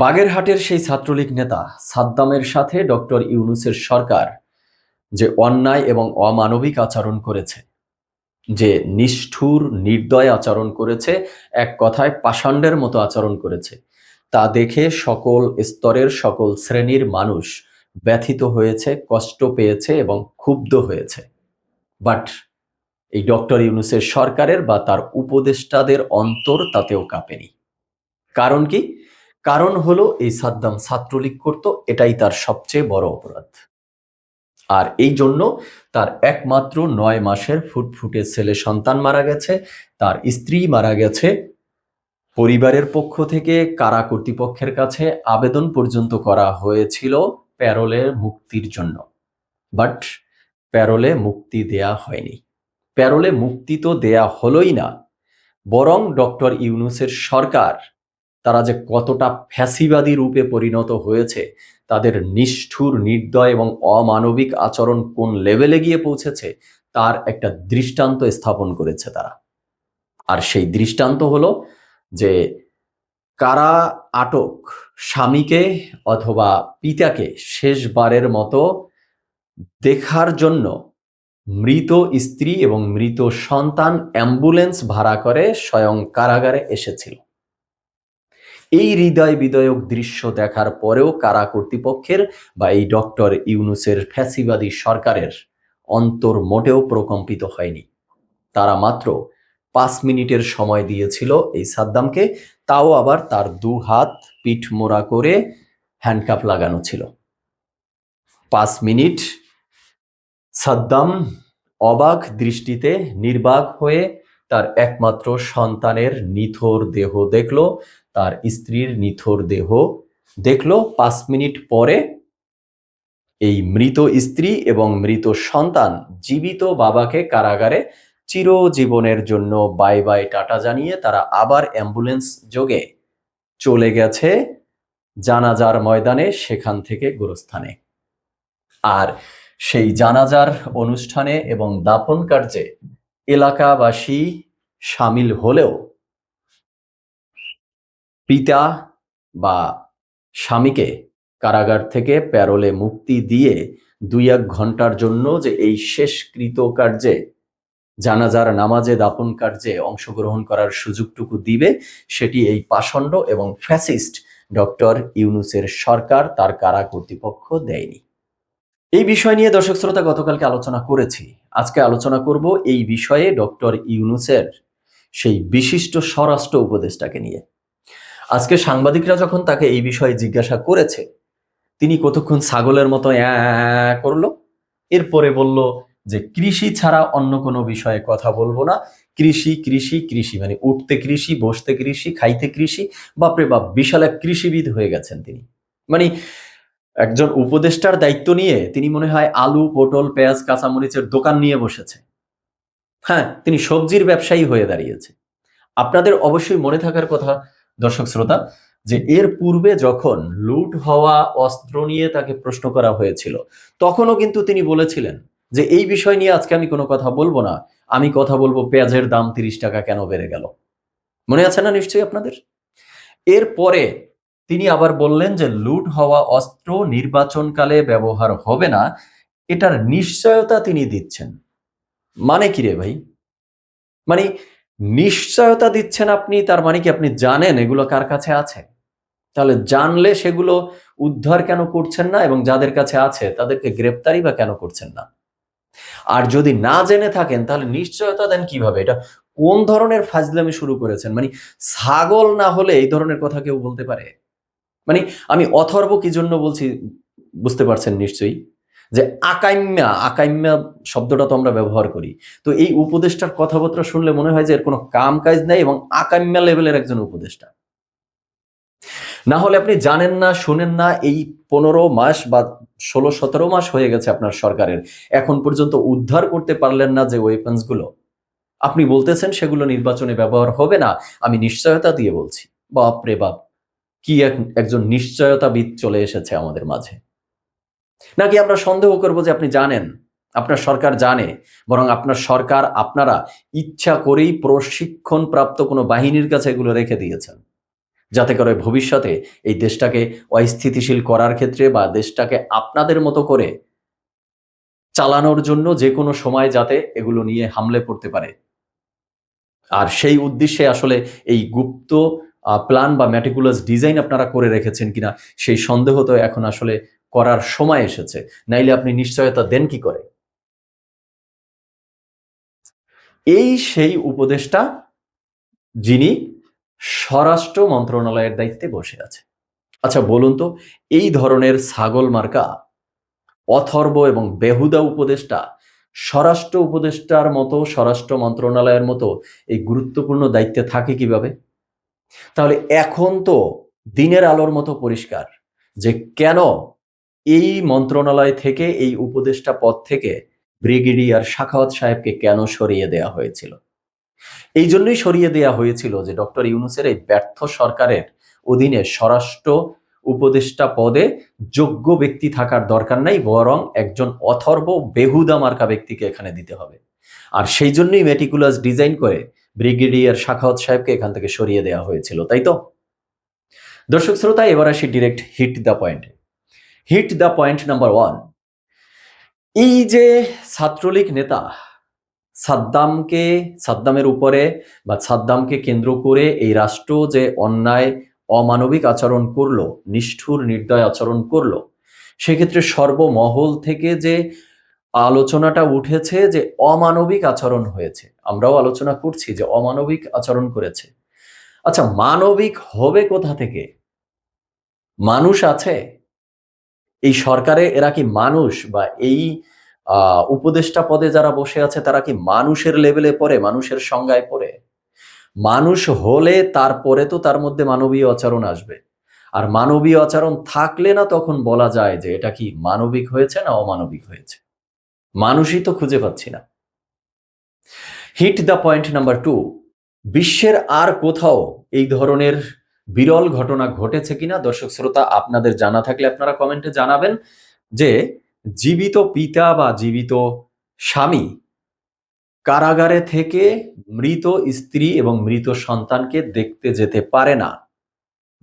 বাগেরহাটের সেই ছাত্রলীগ নেতা সাদ্দামের সাথে ডক্টর ইউনুসের সরকার যে অন্যায় এবং অমানবিক আচরণ করেছে, যে নিষ্ঠুর, নির্দয় আচরণ করেছে, এক কথায় পাষাণ্ডের মতো আচরণ করেছে, তা দেখে সকল স্তরের সকল শ্রেণির মানুষ ব্যথিত হয়েছে, কষ্ট পেয়েছে এবং ক্ষুব্ধ হয়েছে। বাট এই ডক্টর ইউনুসের সরকারের বা তার উপদেষ্টাদের অন্তর তাতেও কাঁপেনি। কারণ কি? কারণ হলো এই সাদ্দাম ছাত্রলীগ করত, এটাই তার সবচেয়ে বড় অপরাধ। আর এই জন্য তার একমাত্র নয় মাসের ফুটফুটে ছেলে সন্তান মারা গেছে, তার স্ত্রী মারা গেছে। পরিবারের পক্ষ থেকে কারা কর্তৃপক্ষের কাছে আবেদন পর্যন্ত করা হয়েছিল প্যারোলে মুক্তির জন্য। বাট প্যারোলে মুক্তি দেয়া হয়নি। প্যারোলে মুক্তি তো দেয়া হলোই না, বরং ডক্টর ইউনুসের সরকার তারা যে কতটা ফ্যাসিবাদী রূপে পরিণত হয়েছে, তাদের নিষ্ঠুর, নির্দয় এবং অমানবিক আচরণ কোন লেভেলে গিয়ে পৌঁছেছে, তার একটা দৃষ্টান্ত স্থাপন করেছে তারা। আর সেই দৃষ্টান্ত হলো যে কারা আটক স্বামীকে অথবা পিতাকে শেষবারের মতো দেখার জন্য মৃত স্ত্রী এবং মৃত সন্তান অ্যাম্বুলেন্স ভাড়া করে স্বয়ং কারাগারে এসেছিল। এই হৃদয় বিদয়ক দৃশ্য দেখার পরেও কারা কর্তৃপক্ষের বা এই ডক্টর ইউনুসের ফ্যাসিবাদী সরকারের অন্তর মোটেও প্রকম্পিত হয়নি। তারা মাত্র পাঁচ মিনিটের সময় দিয়েছিল এই সাদ্দামকে, তাও আবার তার দু হাত পিঠ মোড়া করে হ্যান্ডকাপ লাগানো ছিল। পাঁচ মিনিট সাদ্দাম অবাক দৃষ্টিতে নির্বাক হয়ে তার একমাত্র সন্তানের নিথর দেহ দেখল, তার স্ত্রীর নিথর দেহ দেখল। পাঁচ মিনিট পরে এই মৃত স্ত্রী এবং মৃত সন্তান জীবিত বাবাকে কারাগারে চিরজীবনের জন্য বাই বাই টাটা জানিয়ে তারা আবার অ্যাম্বুলেন্স যোগে চলে গেছে জানাজার ময়দানে, সেখান থেকে গোরস্থানে। আর সেই জানাজার অনুষ্ঠানে এবং দাফন কার্যে এলাকাবাসী সামিল হলেও পিতা বা স্বামীকে কারাগার থেকে প্যারোলে মুক্তি দিয়ে দুই এক ঘণ্টার জন্য যে এই শেষকৃত কার্যে, জানাজার নামাজে দাপন কার্যে অংশগ্রহণ করার সুযোগটুকু দিবে, সেটি এই পাষণ্ড এবং ফ্যাসিস্ট ডক্টর ইউনুসের সরকার তার কারা কর্তৃপক্ষ দেয়নি। এই বিষয় নিয়ে দর্শক শ্রোতা গতকালকে আলোচনা করেছি। আজকে আলোচনা করব এই বিষয়ে ডক্টর ইউনুসের সেই বিশিষ্ট স্বরাষ্ট্র উপদেষ্টাকে নিয়ে। আজকে সাংবাদিকরা যখন তাকে এই বিষয়ে জিজ্ঞাসা করেছে, তিনি কতক্ষণ ছাগলের মতো করল? এরপরে বলল যে, কৃষি ছাড়া অন্য কোনো বিষয়ে কথা বলব না। কৃষি কৃষি কৃষি মানে উঠতে কৃষি, বসতে কৃষি, খাইতে কৃষি, বাপরে বাপ, বিশাল এক কৃষিবিদ হয়ে গেছেন তিনি। মানে একজন উপদেষ্টার দায়িত্ব নিয়ে তিনি মনে হয় আলু, পটল, পেঁয়াজ, কাঁচামরিচের দোকান নিয়ে বসেছে। হ্যাঁ তিনি সবজির ব্যবসায়ী হয়ে দাঁড়িয়েছে। আপনাদের অবশ্যই মনে থাকার কথা, দর্শক শ্রোতা, যে এর পূর্বে যখন লুট হওয়া অস্ত্র নিয়ে তাকে প্রশ্ন করা হয়েছিল, তখনও কিন্তু তিনি বলেছিলেন যে, এই বিষয় নিয়ে আজকে আমি কোনো কথা বলব না। আমি কথা বলব পেঁয়াজের দাম তিরিশ টাকা কেন বেড়ে গেল? মনে আছে না নিশ্চয়ই আপনাদের? এরপরে তিনি আবার বললেন যে, লুট হওয়া অস্ত্র নির্বাচনকালে ব্যবহার হবে না। এটার নিশ্চয়তা তিনি দিচ্ছেন। মানে কি রে ভাই? মানে নিশ্চয়তা দিচ্ছেন আপনি, তার মানে কি আপনি জানেন এগুলো কার কাছে আছে? তাহলে জানলে সেগুলো উদ্ধার কেন করছেন না এবং যাদের কাছে আছে, তাদেরকে গ্রেপ্তারি বা কেন করছেন না? আর যদি না জেনে থাকেন, তাহলে নিশ্চয়তা দেন কীভাবে? এটা কোন ধরনের ফাজলামি শুরু করেছেন? মানে ছাগল না হলে এই ধরনের কথা কেউ বলতে পারে? মানে আমি অথর্ব কি জন্য বলছি, বুঝতে পারছেন নিশ্চয়ই? যে আকাইম্যা আকাইম্যা শব্দটা তো আমরা ব্যবহার করি। তো এই উপদেষ্টার কথাবার্তা শুনলে মনে হয় যে এর কোনো কাম কাজ নেই এবং আকাইম্যা লেভেলের একজন উপদেষ্টা। না হলে আপনি জানেন না, শোনেন না, এই পনেরো মাস বা ষোলো, সতেরো মাস হয়ে গেছে আপনার সরকারের। এখন পর্যন্ত উদ্ধার করতে পারলেন না যে ওয়েপন্সগুলো আপনি বলতেছেন সেগুলো নির্বাচনে ব্যবহার হবে না, আমি নিশ্চয়তা দিয়ে বলছি। বাপ রে বাপ, কি এক, একজন নিশ্চয়তাবিদ চলে এসেছে আমাদের মাঝে। নাকি আমরা সন্দেহ করব যে আপনি জানেন? আপনার সরকার জানে, বরং আপনার সরকার আপনারা ইচ্ছা করেই প্রশিক্ষণ প্রাপ্ত কোনো বাহিনীর কাছে এগুলো রেখে দিয়েছেন। যাতে করে ভবিষ্যতে এই দেশটাকে অস্থিতিশীল করার ক্ষেত্রে বা দেশটাকে আপনাদের মতো করে চালানোর জন্য যে কোনো সময় যাতে এগুলো নিয়ে হামলে পড়তে পারে। আর সেই উদ্দেশ্যে আসলে এই গুপ্ত প্ল্যান বা ম্যাটিকুলাস ডিজাইন আপনারা করে রেখেছেন কিনা, সেই সন্দেহ তো এখন আসলে করার সময় এসেছে। নাইলে আপনি নিশ্চয়তা দেন কি করে? এই সেই উপদেষ্টা যিনি স্বরাষ্ট্র মন্ত্রণালয়ের দায়িত্বে বসে আছে। আচ্ছা বলুন তো, এই ধরনের ছাগল মার্কা, অথর্ব এবং বেহুদা উপদেষ্টা, স্বরাষ্ট্র উপদেষ্টার মতো, স্বরাষ্ট্র মন্ত্রণালয়ের মতো এই গুরুত্বপূর্ণ দায়িত্বে থাকে কীভাবে? তাহলে এখন তো দিনের আলোর মতো পরিষ্কার যে কেন এই মন্ত্রণালয় থেকে, এই উপদেষ্টা পদ থেকে ব্রিগেডিয়ার শাখাওয়াত সাহেবকে কেন সরিয়ে দেয়া হয়েছিল? এই জন্যই সরিয়ে দেয়া হয়েছিল যে ডক্টর ইউনুসের এই ব্যর্থ সরকারের অধীনে স্বরাষ্ট্র উপদেষ্টা পদে যোগ্য ব্যক্তি থাকার দরকার নাই, বরং একজন অথর্ব, বেহুদা মার্কা ব্যক্তিকে এখানে দিতে হবে। আর সেই জন্যই মেটিকুলাস ডিজাইন করে ব্রিগেডিয়ার শাখাওয়াত সাহেবকে এখান থেকে সরিয়ে দেওয়া হয়েছিল, তাই তো? দর্শক শ্রোতা, এবার আসি ডিরেক্ট হিট দ্য পয়েন্টে। Hit the point number one এই যে ছাত্রলীগ নেতা সাদ্দামকে, সাদ্দামের উপরে বা সাদ্দামকে কেন্দ্র করে এই রাষ্ট্র যে অন্যায়, অমানবিক আচরণ করল, নিষ্ঠুর, নির্দয় আচরণ করল, সেক্ষেত্রে সর্বমহল থেকে যে আলোচনাটা উঠেছে যে অমানবিক আচরণ হয়েছে, আমরাও আলোচনা করছি যে অমানবিক আচরণ করেছে। আচ্ছা মানবিক হবে কোথা থেকে? মানুষ আছে? এই সরকারে এরা কি মানুষ বা এই উপদেষ্টা পদে যারা বসে আছে, তারা কি মানুষের লেভেলে পড়ে, মানুষের সংজ্ঞায় পড়ে? মানুষ হলে তারপরে তো তার মধ্যে মানবীয় আচরণ আসবে। আর মানবীয় আচরণ থাকলে না তখন বলা যায় যে এটা কি মানবিক হয়েছে না অমানবিক হয়েছে। মানুষই তো খুঁজে পাচ্ছি না। Hit the point number two বিশ্বের আর কোথাও এই ধরনের বিরল ঘটনা ঘটেছে কিনা, দর্শক শ্রোতা, আপনাদের জানা থাকলে আপনারা কমেন্টে জানাবেন যে জীবিত পিতা বা জীবিত স্বামী কারাগারে থেকে মৃত স্ত্রী এবং মৃত সন্তানকে দেখতে যেতে পারে না।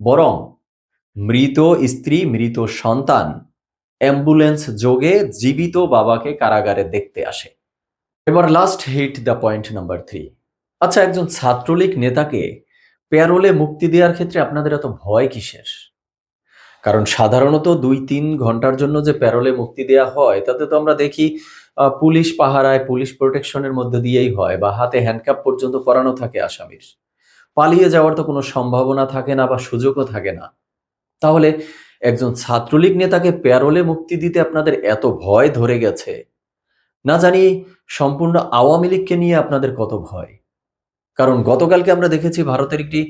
বরং মৃত স্ত্রী, মৃত সন্তান অ্যাম্বুলেন্স যোগে জীবিত বাবাকে কারাগারে দেখতে আসে। এবার last hit the point number three আচ্ছা একজন ছাত্রলীগ নেতাকে প্যারোলে মুক্তি দেওয়ার ক্ষেত্রে আপনাদের এত ভয় কিসের? কারণ সাধারণত দুই তিন ঘণ্টার জন্য যে প্যারোলে মুক্তি দেওয়া হয়, তাতে তো আমরা দেখি পুলিশ পাহারায় পুলিশ প্রোটেকশনের মধ্যে দিয়েই হয় বা হাতে হ্যান্ডকাপ পর্যন্ত করানো থাকে আসামির। পালিয়ে যাওয়ার তো কোনো সম্ভাবনা থাকে না বা সুযোগও থাকে না। তাহলে একজন ছাত্রলীগ নেতাকে প্যারোলে মুক্তি দিতে আপনাদের এত ভয় ধরে গেছে? না জানি সম্পূর্ণ আওয়ামী লীগকে নিয়ে আপনাদের কত ভয়। কারণ গতকালকে আমরা দেখেছি ভারতের একটি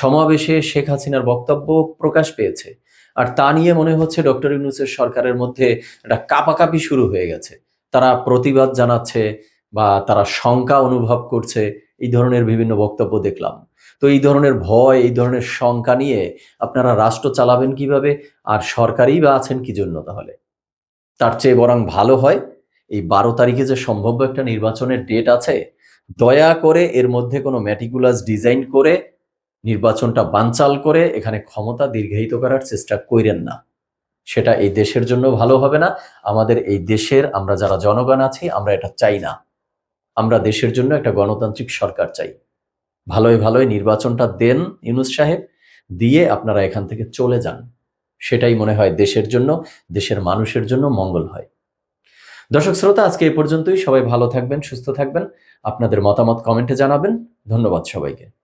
সমাবেশে শেখ হাসিনার বক্তব্য প্রকাশ পেয়েছে। আর তা নিয়ে মনে হচ্ছে ডক্টর ইউনুসের সরকারের মধ্যে একটা কাপাকাপি শুরু হয়ে গেছে। তারা প্রতিবাদ জানাচ্ছে বা তারা শঙ্কা অনুভব করছে, এই ধরনের বিভিন্ন বক্তব্য দেখলাম। তো এই ধরনের ভয়, এই ধরনের শঙ্কা নিয়ে আপনারা রাষ্ট্র চালাবেন কীভাবে? আর সরকারই বা আছেন কি জন্য তাহলে? তার চেয়ে বরং ভালো হয়, এই বারো তারিখে যে সম্ভাব্য একটা নির্বাচনের ডেট আছে দয়া করে এর মধ্যে কোনো ম্যাটিকুলাস ডিজাইন করে নির্বাচনটা বানচাল করে এখানে ক্ষমতা দীর্ঘায়িত করার চেষ্টা করেন না। সেটা এই দেশের জন্য ভালো হবে না। আমাদের এই দেশের আমরা যারা জনগণ আছি, আমরা এটা চাই না। আমরা দেশের জন্য একটা গণতান্ত্রিক সরকার চাই। ভালোই ভালোই নির্বাচনটা দেন ইউনুস সাহেব, দিয়ে আপনারা এখান থেকে চলে যান। সেটাই মনে হয় দেশের জন্য, দেশের মানুষের জন্য মঙ্গল হয়। দর্শক শ্রোতা, আজকে এ পর্যন্তই। সবাই ভালো থাকবেন, সুস্থ থাকবেন। আপনাদের মতামত কমেন্টে জানাবেন। ধন্যবাদ সবাইকে।